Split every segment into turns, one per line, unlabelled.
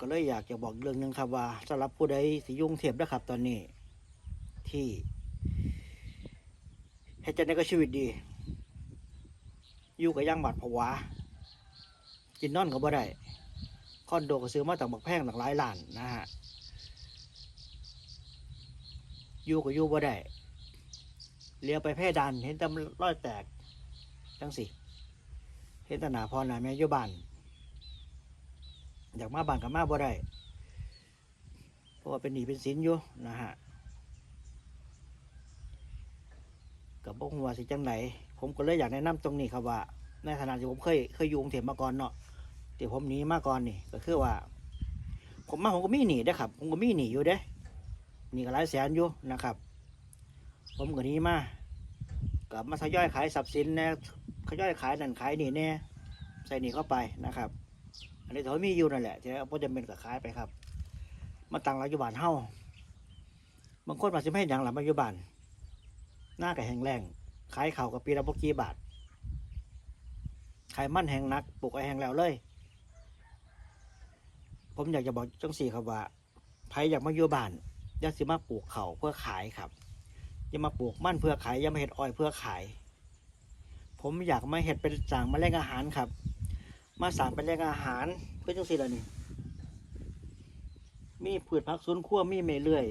ก็เลยอยากจะบอกเรื่องหนึงครับว่าสำหรับผู้ใดสิยุ่งเทียบนะครับ ตอนนี้ ที่ให้จัดในก็ชีวิตดี อยู่กับย่างบาดผวากินนอนก็บ่ได้คอนโดก็ซื้อมาจากบักแพงหลักหลายล้านนะฮะอยู่ก็อยู่บ่ได้เลี้ยวไปแพ่ดันเห็นตำร้อยแตกจังสิเห็นตหนาพอหนาแม่ยู่บ้าน อยากมาบ้านกับมาบ่ได้เพราะว่าเป็นหนี้เป็นสินอยู่นะฮะกับพวกว่าสิจังไหนผมก็เลยอยากแนะนำตรงนี้ครับว่า ในฐานะที่ผมเคยเคยอยู่กรุงเทพมาก่อนเนาะที่ผมหนีมาก่อนนี่ก็คือว่า ผมมาผมก็มีหนีได้ครับ ผมก็มีหนีอยู่เด้หนีก็หลายแสนอยู่นะครับ ผมก็หนี้มากับมาทยอยขายทรัพย์สินน่ทยอยขายนั่นขายนี่แน่ใส่หนีเข้าไปนะครับ อันนี้ถือว่ามีอยู่นั่นแหละที่เอาพจำเป็นก็ขายไปครับ มาตั้งรัฐบาลเฮ้าบางคนมาสิไม่ให้หยังหลังปัจจุบันหน้ากับแห้งแรงขายเข่ากับปีละบกี่บาทขายมั่นแห้งนักปลูกไอแห้งแล้วเลย ผมอยากจะบอกจังสี่ครับว่าใครอยากมาอยู่บ้านอยากสิมาปลูกเข่าเพื่อขายครับอย่ามาปลูกมั่นเพื่อขายอย่ามาเห็ดอ้อยเพื่อขาย ผมอยากมาเห็ดเป็นจางมาแลงอาหารครับ มาสางเป็นแหล่งอาหารเพื่อจังสี่ละนี่มีพืชผักสวนครัวมีเมเลื่อย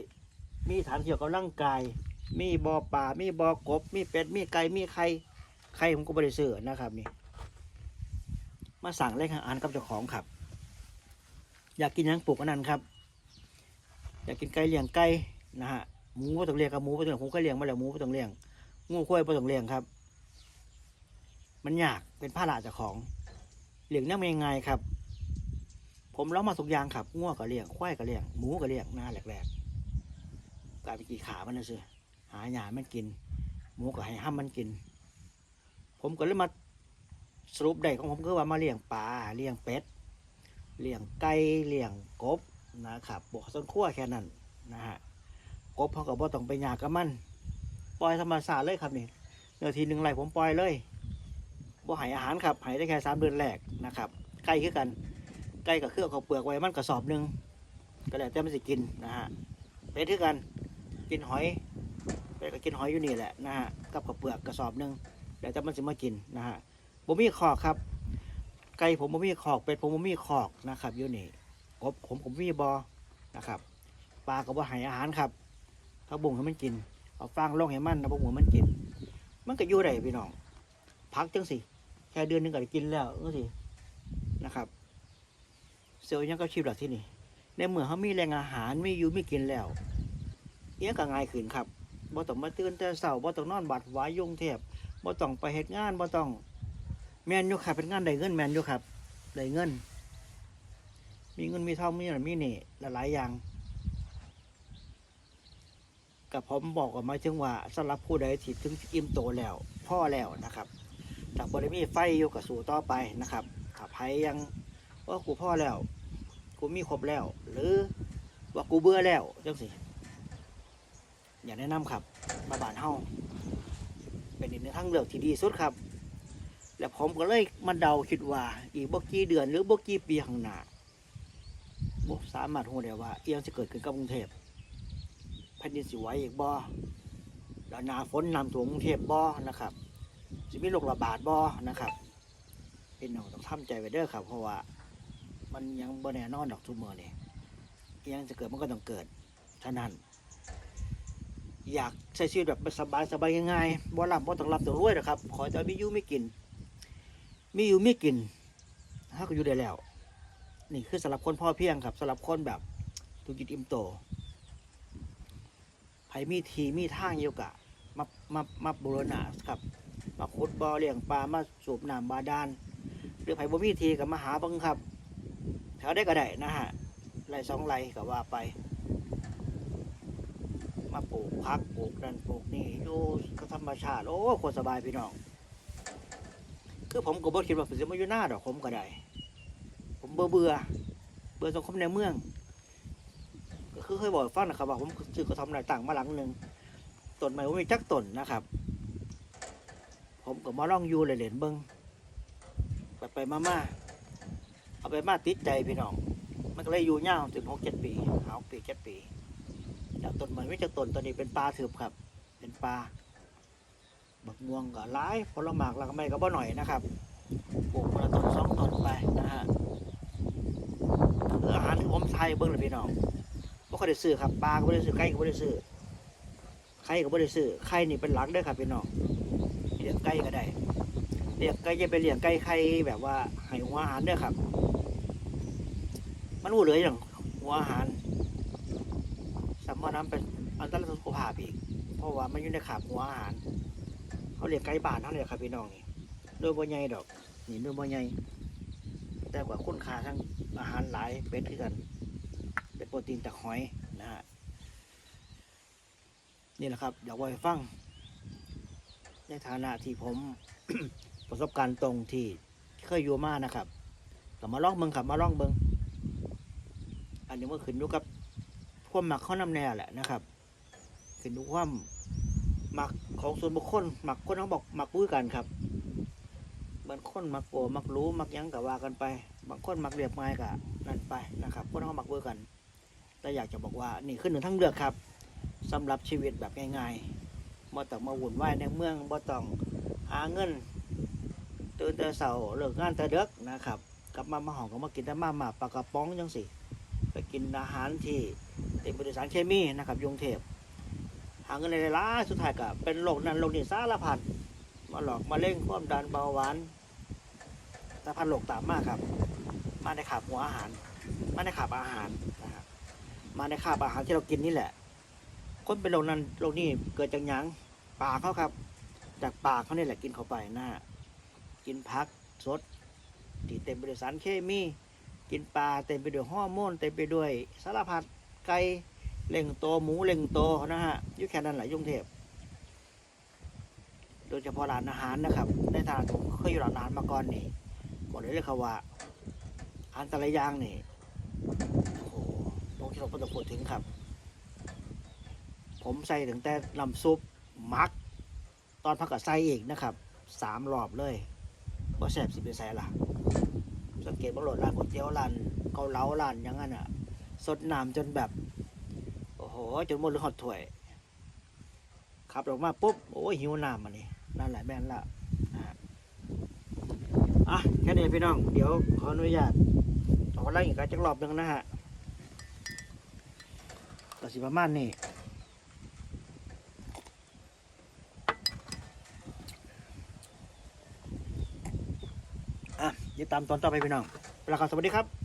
มีฐานเกี่ยวกับร่างกาย มีบ่อป่า มีบ่อกบ มีเป็ด มีไก่ มีไข่ ไข่ผมก็บริสุทธ์นะครับนี่ มาสั่งแหล่งอาหารกับเจ้าของครับ อยากกินยังปลูกอันนั้นครับ อยากกินไก่เลี้ยงไก่นะฮะ หมูก็ต้องเลี้ยงกับ หมูก็ต้องผมก็เลี้ยงมาแล้วหมูก็ต้องเลี้ยง งูควายก็ต้องเลี้ยงครับ มันยาก เป็นภาระเจ้าของ เลี้ยงนี่ยมันยังไงครับ ผมเล่ามาทุกยางครับง้วก็เลี้ยงควายก็เลี้ยงหมูก็เลี้ยงหน้าแหลกๆกลายเป็นกี่ขามันนะสิหาหยามันกิน หมูก็ให้ห้ามมันกิน ผมก็เลยมาสรุปได้ของผมคือว่ามาเลี้ยงปลาเลี้ยงเป็ดเลี้ยงไก่เลี้ยงกบนะครับบวกส้นขั้วแค่นั้นนะฮะกบเขาก็บ่ต้องไปหยากับมัน ปล่อยธรรมชาติเลยครับนี่เนื้อทีหนึ่งไรผมปล่อยเลย บ่หายอาหารครับหายได้แค่สามเดือนแรกนะครับไก่คือกันไก่กับเครื่องเขาเปลือกไว้มันกระสอบหนึ่งก็แล้วแต่มันสิกินนะฮะเป็ดคือกันกินหอยเป็ดก็กินหอยอยู่นี่แหละนะฮะกับข้าเปลือกกระสอบหนึ่งแล้วแต่มันสิมากินนะฮะบ่มีคอกครับไก่ผมบ่มีคอกเป็ดผมบ่มีคอกนะครับอยู่นี่กบผมผมมีบอนะครับปลาก็บ่ใหายอาหารครับถ้าบุ้งให้มันกินเอาฟางลงให้มันเอาบุ้งให้มันกิน มันก็อยู่ได้พี่น้องพักจังสิ ค่เดือนหนึงก็ได้กินแล้วก็สินะครับเซลล์ยังก็ชีพหลักที่นี่ในเมื่อเขามีแรงอาหารมีอยู่มีกินแล้วเอี้ยงก็ง่ายขึ้นครับบ่ต้องมาตื่นแต่เช้าบ่ต้องนอนบัดวายยงเทพบ่ต้องไปเฮ็ดงานบ่ต้องแมนอยู่ครับเป็นงานได้เงินแมนอยู่ครับได้เงิน มีเงินมีทองมีอะไรมีนี่หลายอย่างกับผมบอกกับมาถึงว่าสำหรับผู้ใดที่ถึงอิ่มโตแล้วพ่อแล้วนะครับ จากบริมีไฟอยู่กับสู่ต่อไปนะครับขับไผยังว่ากูพ่อแล้ว กูมีครบแล้ว หรือว่ากูเบื่อแล้วจังสิอย่าแนะนำครับมาบานเฮาเป็นอีกหนึ่งทางเลือกที่ดีสุดครับ และผมก็เลยมาเดาคิดว่า อีกบกี่เดือนหรือบกี่ปีข้างหน้าบ่สามารถรู้ได้ว่าเอียงจะเกิดขึ้นกับกรุงเทพแผ่นดินสิไหวอีกบ่แล้วหนาฝนนำท่วกรุงเทพบ่นะครับ จะมีโรคระบาดบ่นะครับพี่น้องต้องทำใจไว้เด้อครับ เพราะว่ามันยังบ่แน่นอนดอกทุกเมื่อนี่อิหยังจะเกิดมันก็ต้องเกิดฉะนั้น อยากใช้ชีวิตแบบสบายสบายง่ายๆบ่รับบ่ต้องรับต้องรวยนะครับ ขอแต่มีอยู่มีกิน มีอยู่มีกินถ้าก็อยู่ได้แล้ว นี่คือสำหรับคนพ่อเพียงครับสำหรับคนแบบธุรกิจอิ่มโตไผมีทีมีทางอยู่กะมามามาบูรณะครับ มาขุดบ่อเลี้ยงปลามาสูบน้ำบาดาลหรือไผ่บ่มีทีกับมาหาบังครับแถวได้ก็ได้นะฮะไรสองไรก็ว่าไป มาปลูกพักปลูกนั่นปลูกนี่อยู่กับธรรมชาติ โอ้คนสบายพี่น้องคือผมก็บ่คิดว่าผมจะมาอยู่หน้าดอกผมก็ได้ ผมเบื่อเบื่อเบื่อสังคมในเมืองก็คือเคยบอกฟังนะครับว่าผมซื้อกระทำหน้าต่างมาหลังหนึ่งต้นไม้ผมมีจักต้นนะครับ ผมก็มาล่องอยู่เล่นๆเบิ้งไปไปมามาเอาไปมาติดใจพี่น้อง มันก็เลยอยู่ยาวถึงหกเจ็ดปีหาหกปีเจ็ดปีจากต้นไม้ไม่จากต้นตอนนี้เป็นปลาถืบครับ เป็นปลาบักม่วงก็หลายผลหมากหลักไม้ก็บ่หน่อยนะครับปลูกคนละต้นสองต้นไปนะฮะอาหารที่ผมไทยเบิ้งเลยพี่น้องบ่ค่อยได้ซื้อครับปลาก็บ่ได้ซื้อไก่ก็บ่ได้ซื้อไข่ก็บ่ได้ซื้อไข่นี่เป็นหลักเด้อครับพี่น้อง ลี้ยงไก่ก็ได้เลี้ยงไก่จะไปเลี้ยงไก่ไข่แบบว่าให้หัวอาหารเด้อครับ มันรู้เหลยออย่างหัวอาหารสามารถนำเป็นอันตรายสุขภาพอีก เพราะว่ามันอยู่ในขาบหัวอาหาร เขาเรียกไก่บ้านเขาเรียครับพี่น้องนี่โดยบ่ใหญ่ดอกนี่โดยบ่ใหญ่แต่กว่าคุณค่าทั้งอาหารหลายเป็นคือกันเป็นโปรตีนจากหอยนะฮะนี่แหละครับอยากไว้ฟัง ในฐานะที่ผม ประสบการณ์ตรงที่เคยอยู่มานะครับก็มาลองเบิงครับมาลองเบิงอันนี้มันขึ้นอยู่กับความหมักข้อนำแน่แหละนะครับขึ้นอยู่ความหมักของส่วนบุคคลหมักคนเขาบอกหมักปื้อกันครับบางคนหมักโกหมักรู้หมักยังกับว่ากันไป บางคนหมักเรียบง่ายกับนั่นไปนะครับคนเขาหมักปื้อกัน แต่อยากจะบอกว่านี่ขึ้นหนึ่งทั้งเลือกครับสำหรับชีวิตแบบง่าย ๆ บ่ต้องมาวุ่นวายในเมืองบ่ต้องหาเงินตื่นแต่เสาเลิกงานแต่เด็กนะครับ กลับมามาห้องก็มากินแต่มาหมาปลากระป๋องจังสิไปกินอาหารที่เต็มไปด้วยสารเคมีนะครับยงเทพหาเงินในร้ายๆสุดท้ายก็เป็นโรคนั้นโรคนี้สารพัดมาหลอกมาเล่งความดันเบาหวานสารพัดโรคตามมาครับ มาในขาบหัวอาหาร มาในขาบอาหารนะครับมาในขาบอาหารที่เรากินนี่แหละคนเป็นโรคนั้นโรคนี้เกิดจากยัง ปากเขาครับ จากปากเขาเนี่ยแหละกินเข้าไปนะกินผักสดที่เต็มไปด้วยสารเคมี กินปลาเต็มไปด้วยฮอร์โมนเต็มไปด้วยสารพัดไก่เล่งโตหมูเล่งโตนะฮะยุ่แค่นั้นแหละยุ่งเทพ โดยเฉพาะร้านอาหารนะครับในทางผมเคยอยู่ร้านอาหารมาก่อนนี่บอกเลยเลยครับว่าอาหารแต่ละอย่างนี่โอ้โหตรงที่เราต้องพูดถึงครับ ผมใส่ถึงแต่น้ำซุป มัก ตอนพักกับใส่อีกนะครับสามรอบเลยว่าแสบสิเป็นไสล่ะสังเกตว่หลดร้านก๋วยเตี๋ยวร้านเกาเหลาร้านอย่างนั้นอะสดน้ำจนแบบ โอ้โห จนหมดเลยหอดถ้วยขับออกมาปุ๊บ โอ้ยหิวน้ำมันนี่นั่นแหละแม่นละอะอะแค่นี้พี่น้อง เดี๋ยวขออนุญาตขอไล่อีกจักรอบหนึ่งนะฮะก็สิประมาณนี้ อะเดี๋ยวตามตอนต่อไปพี่น้องปลาครับสวัสดีครับ